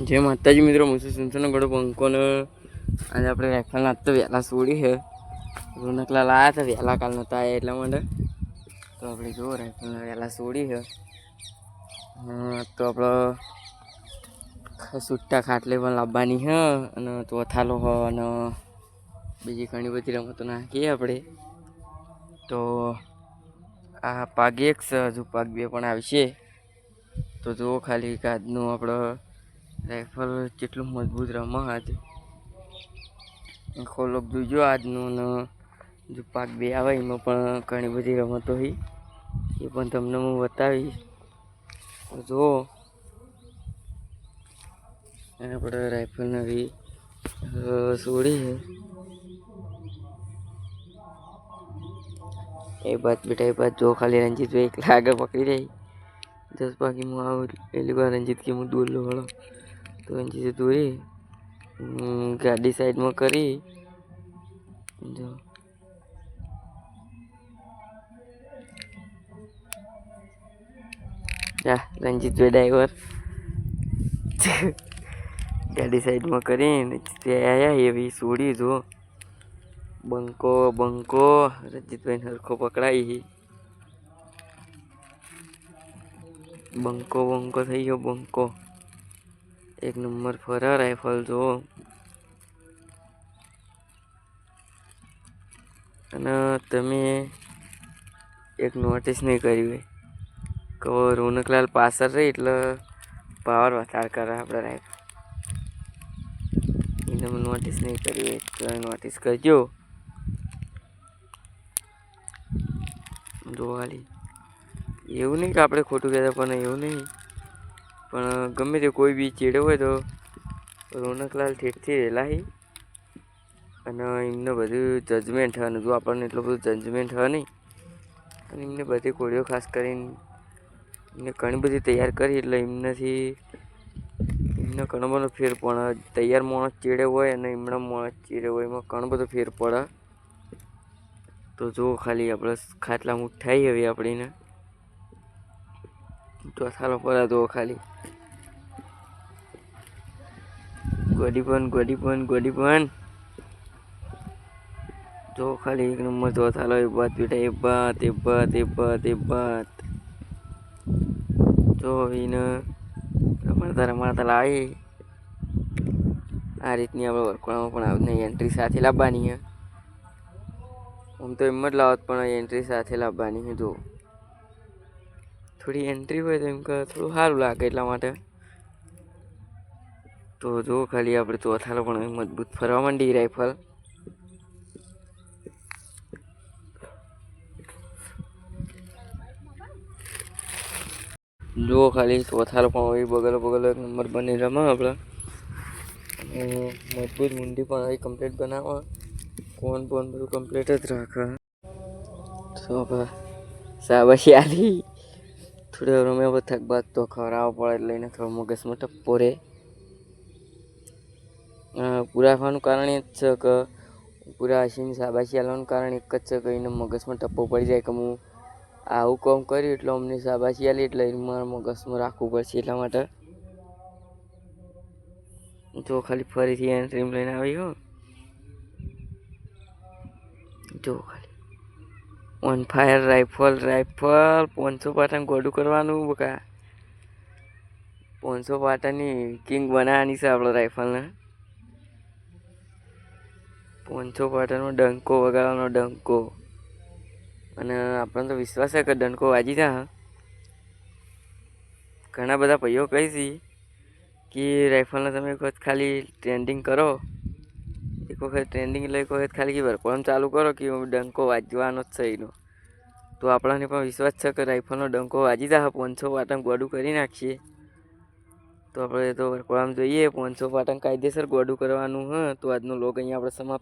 જે માતાજી મિત્રો, મુસી સુનસનો ગળો પંકોને આજે આપણે રાઇફલના આજ તો વહેલા છોડી છે. રોનકલા લાયા હતા, વહેલા કાલ નહોતા આવ્યા એટલા માટે. તો આપણે જુઓ રાઇફલના વહેલા છોડી છે. તો આપણે સુટ્ટા ખાટલે પણ લાવવાની છે અને તો થાલો હ અને બીજી ઘણી બધી રમતો નાખીએ આપણે. તો આ પાગ એક છે, હજુ પાગ બે પણ આવશે તો જુઓ ખાલી આજનું આપણો રાઇફલ કેટલું મજબૂત રમે આજ. ખોલોક જોજો આજનું ને જો પાક બે આવે, એમાં પણ ઘણી બધી રમતો હોય એ પણ તમને હું બતાવીશ. જો એને આપણે રાઇફલ નવી સોડી છે એ બાદ બેટા, એ બાદ જો ખાલી રંજીતભાઈ એકલા આગળ પકડી રહી. દસ બાકી હું આવું, પહેલી વાર રંજીત કે હું દોર લો તો રંજીતે દોરી ગાડી સાઈડમાં કરી. જો. જા રંજીતભાઈ ડ્રાઈવર. ગાડી સાઈડમાં કરીને તે આવ્યા એવી છોડી જો. બંકો બંકો. રંજીતભાઈ હરખો પકડાઈ બંકો બંકો થઈ ગયો, બંકો. એક નંબર ફરા રાઇફલ જો અને તમે એક નોટિસ નહીં કરી હોય. કે રોનકલાલ પાછળ રહી એટલે પાવર વધારે કરે આપણે રાઇફલ એને નોટિસ નહીં કરી હોય, એટલે નોટિસ કરજો. જોવાલી એવું નહીં કે આપણે ખોટું કહેતા પણ એવું નહીં. પણ ગમે તે કોઈ બી ચેડે હોય તો રોનકલાલ ઠેઠથી રહેલા હી. અને એમને બધું જજમેન્ટ હોય જો આપણને એટલું બધું જજમેન્ટ હોય નહીં, અને એમને બધી કોળીઓ ખાસ કરીને એમને ઘણી બધી તૈયાર કરી એટલે એમનાથી એમને ઘણો બધો ફેર પડે. તૈયાર માણસ ચેડે હોય અને એમના માણસ ચેડે હોય એમાં ઘણો બધો ફેર પડે. તો જો ખાલી આપણે ખાટલા ઉઠાઈ હવે આપણીને. ચોથાલો પડા તો ખાલી. ગોડી પણ ગોડી પણ ગોડી પણ. જો ખાલી, એક નંબર ચોથાલો એ બાત બેટા, એ બાત એ બાત એ બાત એ બાત જો એને રમાડતા રમાડતા લાવી આ રીતની આપણે વર્કવાળામાં પણ આવતી એન્ટ્રી સાથે લાવવાની છે. આમ તો એમ જ લાવત પણ એન્ટ્રી સાથે લાવવાની જો. થોડી એન્ટ્રી હોય તો એમ કે થોડું સારું લાગે એટલા માટે. તો જો ખાલી આપણે ચોથાલો પણ મજબૂત ફરવા માંડી રાઇફલ જો ખાલી ચોથાલો પણ હોય બગલ બગલ એક નંબર બની રમા આપણે. મજબૂત મુંડી પણ આવી કમ્પ્લીટ બનાવવા. કોણ કોણ બધું કમ્પ્લીટ જ રાખે. તો આપણે શાબાશી આલી. થોડી વાર અમે થક બાદ તો ખવડાવવો પડે એટલે એને થોડો મગજમાં ટપ્પો રહે અ, પૂરા ખાવાનું કારણ એ જ છે કે પૂરા હસીને શાબાશી આલવાનું કારણ એક જ છે કે એને મગજમાં ટપ્પો પડી જાય કે હું આવું કામ કર્યું એટલે અમને શાબાશી આલી એટલે મારા મગજમાં રાખવું પડશે એટલા માટે. જો ખાલી ફરીથી એને ડ્રીમ લઈને આવી હો જો ખાલી. ઓન ફાયર રાઇફલ રાઇફલ પાંચસો પાટણ ગોડું કરવાનું બકા પાંચસો પાટણની કિંગ બનાવવાની છે આપણે રાઇફલને પાંચસો પાટણનો ડંકો વગાડવાનો ડંકો અને આપણને તો વિશ્વાસ છે કે ડંકો વાજી જા ઘણા બધા ભાઈઓ કહી છે કે રાઇફલને તમે ખાલી ટ્રેન્ડિંગ કરો એક વખત ટ્રેન્ડિંગ લઈ એક વખત ખાલી કે વર્કઆઉટ ચાલુ કરો કે ડંકો વાજવાનો જ છે એનો. તો આપણાને પણ વિશ્વાસ છે કે રાઇફલનો ડંકો વાજી જાય પાંચસો પાટણ ગોડું કરી નાખીએ. તો આપણે તો વર્કઆઉટ જોઈએ, પાંચસો પાટણ કાયદેસર ગોડું કરવાનું હ, તો આજનો લોગ અહીંયા આપણે સમાપ્ત